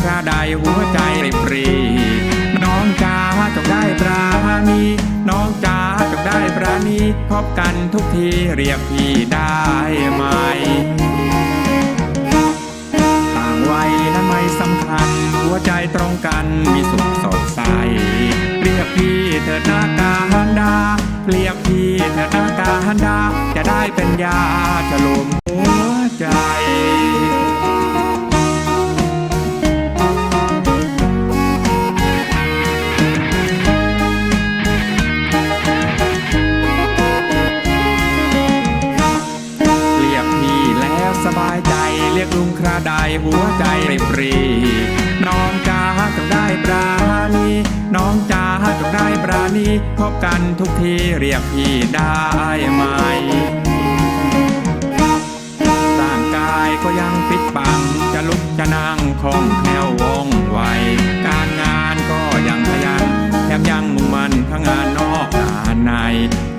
คราใดหัวใจปรี น้องจ๋าจงได้ปราณีน้องจ๋าจงได้ปราณีพบกันทุกทีเรียกพี่ได้ไหม ต่างวัยนั้นไม่สำคัญ หัวใจตรงกันมีสุขสดใส เรียกพี่เถิดนาการดา เรียกพี่เถิดนาการดา จะได้เป็นยาจะลม ได้หัวใจปรีน้องจ้าจงได้ปราณีน้องจ้าจงได้ปราณีพบกันทุกทีเรียกพี่ได้ไหมร่างกายก็ยังปิดปังจะลุกจะนั่งคล่องแคล่ววง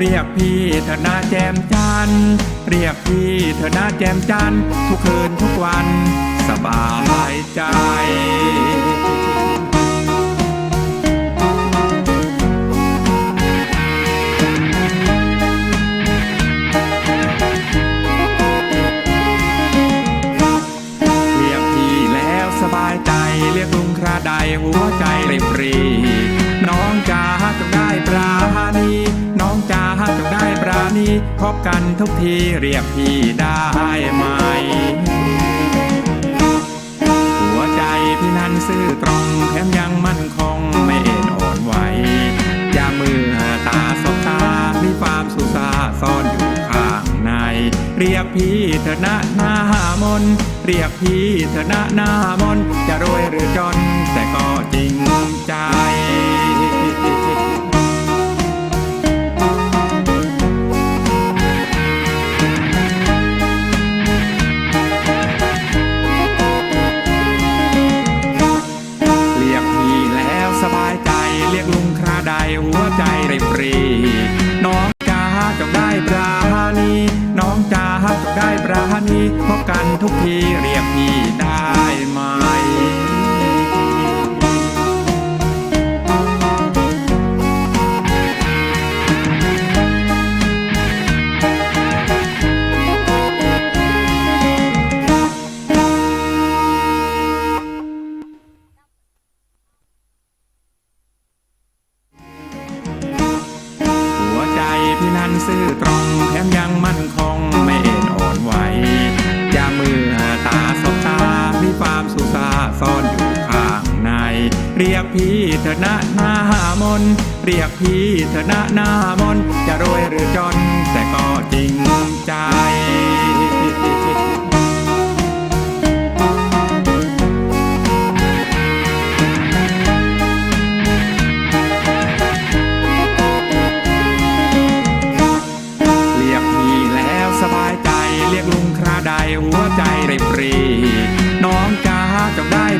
เรียกพี่เถอะนาแจมจัน เรียกพี่เถอะนาแจมจัน ทุกคืนทุกวัน สบายใจเรียกพี่แล้วสบายใจเรียกลุงคราใดหัวใจปรี น้องจ๋าจงได้ปราณีน้องจ๋าจงได้ปราณีพบกันทุกทีเรียกพี่ได้ไหม หัวใจพี่นั้นซื่อตรงแถมยังมั่นคงไม่เอ็นอ่อนไหวอยามือตาสบตามีความสุสาซ่อนอยู่ข้างใน เรียกพี่เถอะนะหน้ามน เรียกพี่เถอะนะหน้ามน จะรวยหรือจนแต่ก็จริง ซื่อตรงแถมยังมั่นคงไม่เอ็นอ่อนไหวยามือตาสบตามีความสุสาซ่อนอยู่ข้างใน เรียกพี่เถอะนะหน้ามน เรียกพี่เถอะนะหน้ามน จะรวยหรือจนแต่ก็จริง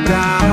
down